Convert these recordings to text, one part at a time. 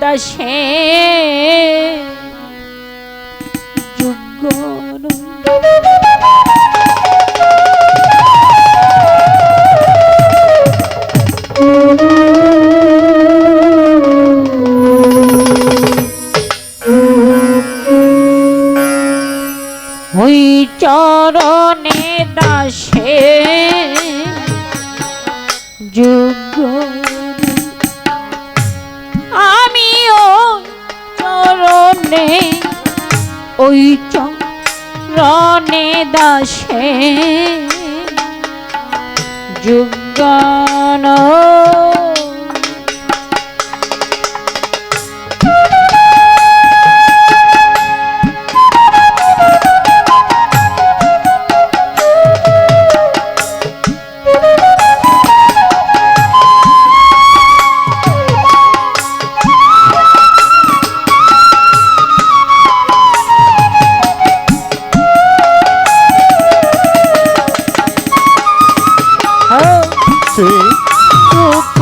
দশে যোগ্য চরণে দাসে। যোগ্য রে ওই চরণে দাসে যুগানো আছে।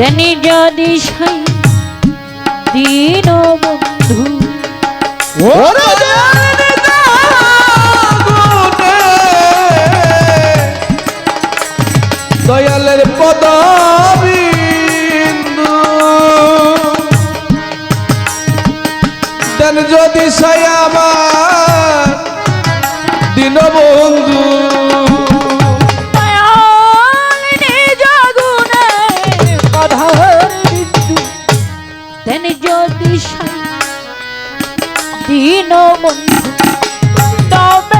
তেনি যদি সাই দিন বন্ধু দয়ালের পদ যদি সাই আমার দিন বন্ধু দিশা দিন মন তবে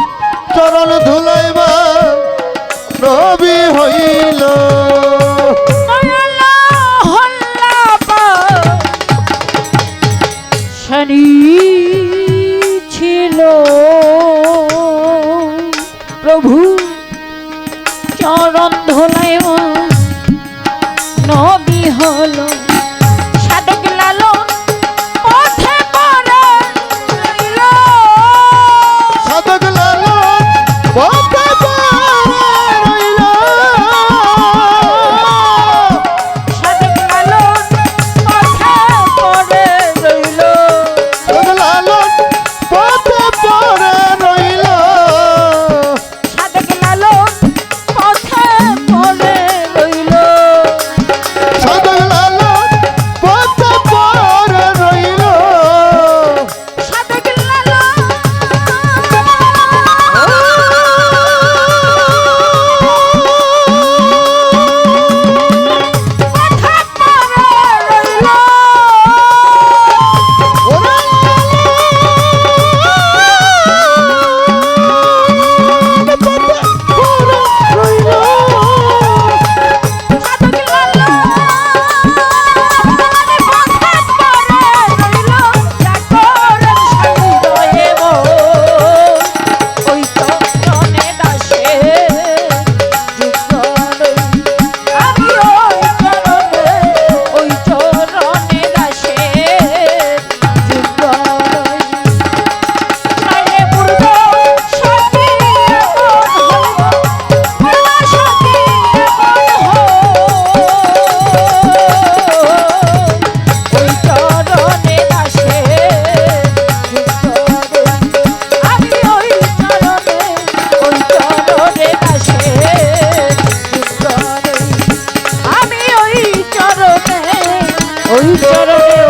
চরণ ধুলাইবা রবি হইল। চরণে,